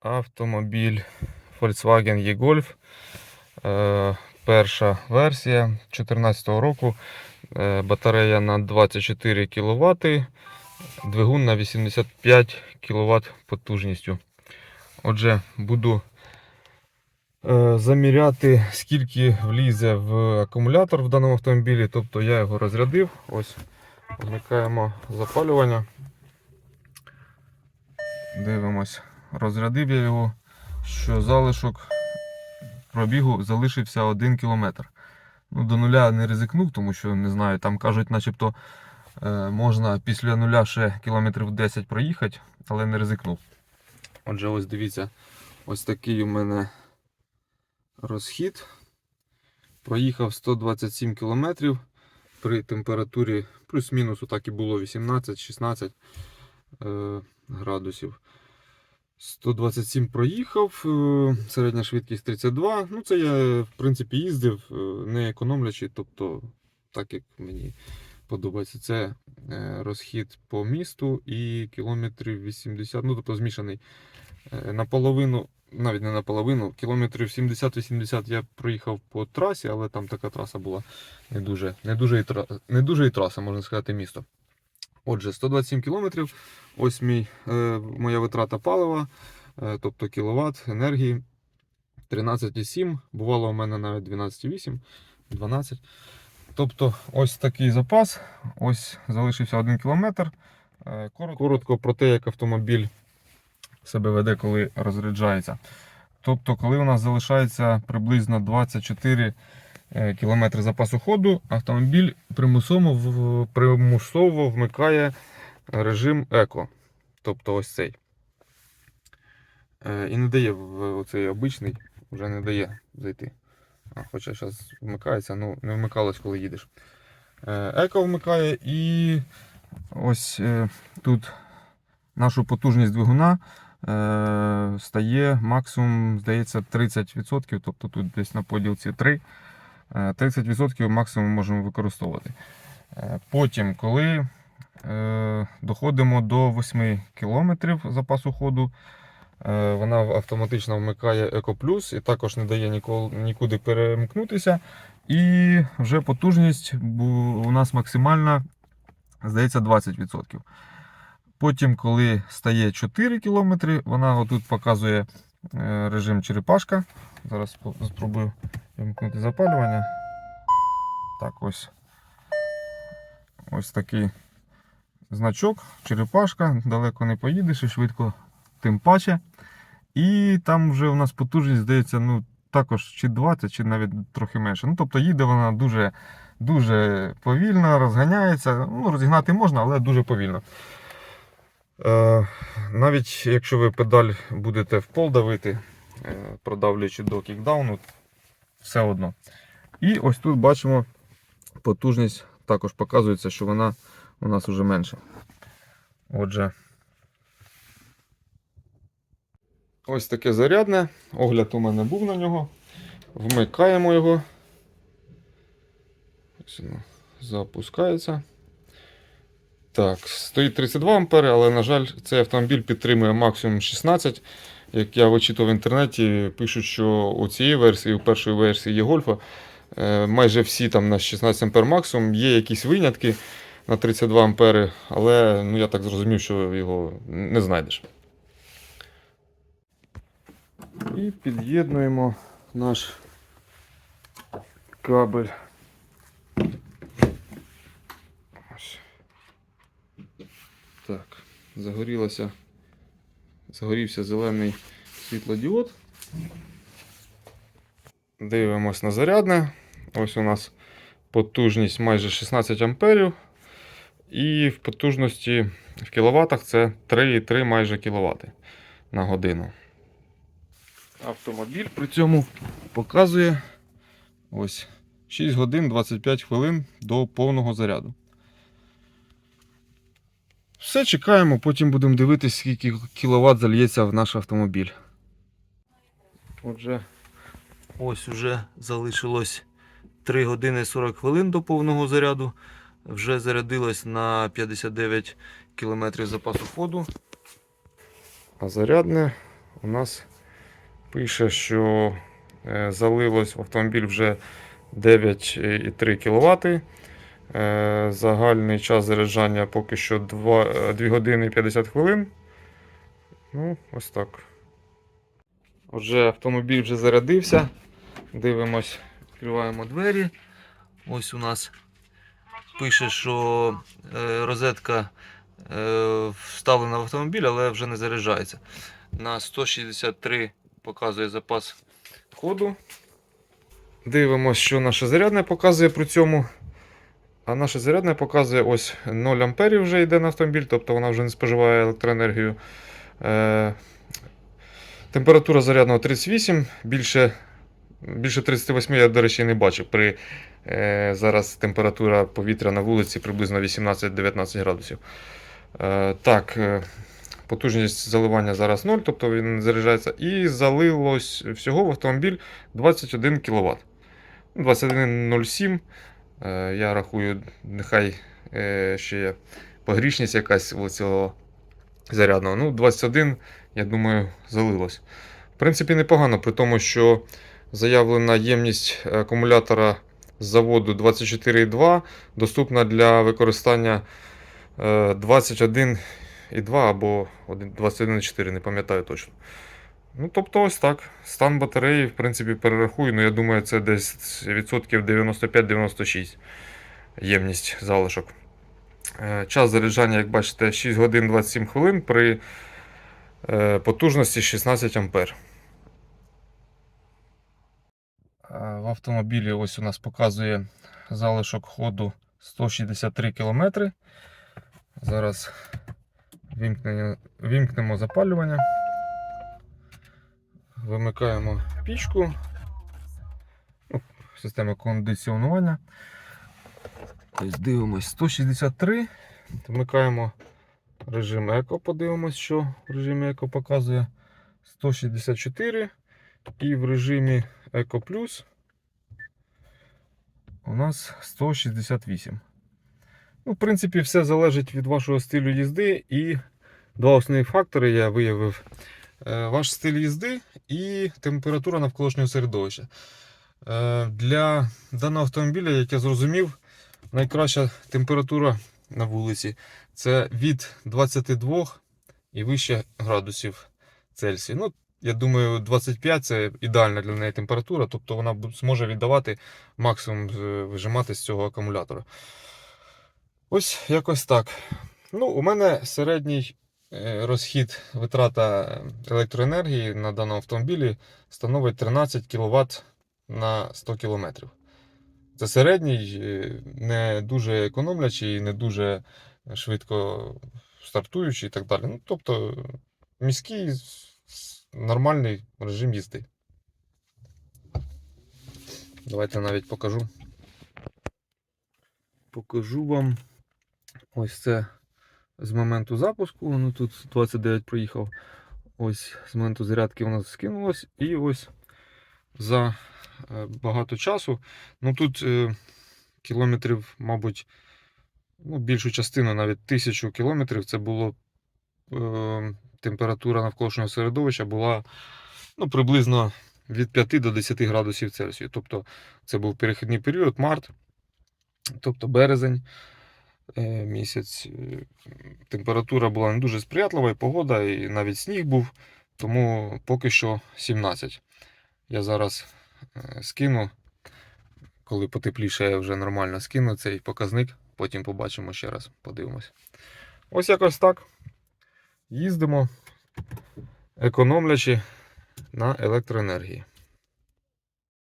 Автомобіль Volkswagen e-Golf. Е, перша версія 2014 року. Е, батарея на 24 кВт, двигун на 85 кВт потужністю. Отже, буду е, заміряти, скільки влізе в акумулятор в даному автомобілі. Тобто я його розрядив. Ось вмикаємо запалювання. Дивимось. Розрядив я його, що залишок пробігу залишився 1 км. Ну, до нуля не ризикнув, тому що не знаю, там кажуть, начебто е, можна після нуля ще кілометрів 10 проїхати, але не ризикнув. Отже, ось дивіться, ось такий у мене розхід. Проїхав 127 км при температурі плюс-мінус, отак і було 18-16 е, градусів. 127 проїхав, е, середня швидкість 32. Ну, це я, в принципі, їздив, е, не економлячи, тобто, так як мені подобається, це е, розхід по місту і кілометрів 80, ну, тобто змішаний. Наполовину, навіть не наполовину, кілометрів 70-80 я проїхав по трасі, але там така траса була не дуже, не дуже, і, не дуже і траса, можна сказати, місто. Отже, 127 кілометрів. Ось мій, е, моя витрата палива, е, тобто кіловат енергії 13,7. Бувало у мене навіть 12,8, 12. Тобто ось такий запас. Ось залишився 1 кілометр. Е, коротко, коротко про те, як автомобіль себе веде, коли розряджається. Тобто, коли у нас залишається приблизно 24 е, км запасу ходу, автомобіль примусово, примусово вмикає режим еко. Тобто ось цей. Е, І не дає оцей обичний, вже не дає зайти. Хоча зараз вмикається, ну не вмикалось, коли їдеш. Е, Еко вмикає і ось е, тут нашу потужність двигуна е, стає максимум, здається, 30%, тобто тут десь на поділці 3. Е, 30% максимум можемо використовувати. Е, Потім, коли е, доходимо до 8 км запасу ходу, е, вона автоматично вмикає Еко Плюс і також не дає нікуди перемкнутися. І вже потужність у нас максимальна, здається, 20%. Потім, коли стає 4 км, вона отут показує е, режим черепашка. Зараз спробую вимкнути запалювання. Так, ось. Ось такий значок, черепашка, далеко не поїдеш і швидко тим паче. І там вже у нас потужність, здається, ну, також чи 20, чи навіть трохи менше. Ну, тобто їде вона дуже, дуже повільно, розганяється. Ну, розігнати можна, але дуже повільно. Е, навіть якщо ви педаль будете в пол давити, е, продавлюючи до кікдауну, все одно. І ось тут бачимо потужність також показується, що вона у нас вже менша. Отже, ось таке зарядне. Огляд у мене був на нього. Вмикаємо його. Ось воно запускається. Так, стоїть 32 ампери, але, на жаль, цей автомобіль підтримує максимум 16. Як я вичитав в інтернеті, пишуть, що у цієї версії, у першої версії є гольфа, е, майже всі там на 16 ампер максимум. Є якісь винятки на 32 ампери, але ну, я так зрозумів, що його не знайдеш. І під'єднуємо наш кабель. Так, загорілося, загорівся зелений світлодіод. Дивимось на зарядне. Ось у нас потужність майже 16 амперів. І в потужності в кіловатах це 3,3 майже кВт на годину. Автомобіль при цьому показує ось 6 годин 25 хвилин до повного заряду. Все, чекаємо, потім будемо дивитися, скільки кіловат зальється в наш автомобіль. Отже, Ось уже залишилось 3 години 40 хвилин до повного заряду. Вже зарядилось на 59 км запасу ходу. а зарядне у нас пише, що е, залилось в автомобіль вже 9,3 кВт. Е, Загальний час заряджання поки що 2, 2 години 50 хвилин. Ну, ось так. Отже, автомобіль вже зарядився. Дивимось, відкриваємо двері. Ось у нас пише, що е, розетка е, вставлена в автомобіль, але вже не заряджається. На 163 показує запас ходу. Дивимось, що наше зарядне показує при цьому. А наше зарядне показує ось 0 амперів вже йде на автомобіль, тобто вона вже не споживає електроенергію. Е, температура зарядного 38, більше, більше 38 я, до речі, не бачив. При, е, зараз температура повітря на вулиці приблизно 18-19 градусів. Е, так, е, потужність заливання зараз 0, тобто він не заряджається. І залилось всього в автомобіль 21 кВт. 21,07. Е, Я рахую, нехай е, ще є погрішність якась у цього зарядного. Ну, 21, я думаю, залилось. В принципі, непогано, при тому, що заявлена ємність акумулятора з заводу 24,2 доступна для використання е, 21,2 або 21,4, не пам'ятаю точно. Ну, тобто, ось так. Стан батареї, в принципі, перерахую. Ну, я думаю, це десь відсотків 95-96 ємність залишок. Е, Час заряджання, як бачите, 6 годин 27 хвилин при е, потужності 16 ампер. В автомобілі ось у нас показує залишок ходу 163 км. Зараз вімкнемо запалювання. Вимикаємо пічку. Ну, Система кондиціонування. Ось дивимось 163. Вмикаємо режим еко, подивимось, що в режимі еко показує 164. І в режимі Еко Плюс у нас 168. Ну, в принципі, все залежить від вашого стилю їзди. І два основні фактори я виявив. Е, Ваш стиль їзди і температура навколишнього середовища. Е, Для даного автомобіля, як я зрозумів, найкраща температура на вулиці це від 22 і вище градусів Цельсія. Ну, я думаю, 25 це ідеальна для неї температура, тобто вона зможе віддавати максимум е, вижимати з цього акумулятора. Ось якось так. Ну, у мене середній розхід витрата електроенергії на даному автомобілі становить 13 кВт на 100 км. Це середній, е, не дуже економлячий, не дуже швидко стартуючий і так далі. Ну, тобто міський нормальний режим їзди. Давайте навіть покажу. Покажу вам. Ось це з моменту запуску. Ну тут 29 проїхав. Ось з моменту зарядки воно скинулось. І ось за е, багато часу. Ну тут е, кілометрів, мабуть, ну, більшу частину, навіть тисячу кілометрів, це було е, температура навколишнього середовища була ну, приблизно від 5 до 10 градусів Цельсію. Тобто це був перехідний період, март, тобто березень місяць. Е, Температура була не дуже сприятлива, і погода, і навіть сніг був, тому поки що 17. Я зараз е, скину, коли потепліше, я вже нормально скину цей показник, потім побачимо ще раз, подивимось. Ось якось так. Їздимо, економлячи на електроенергії.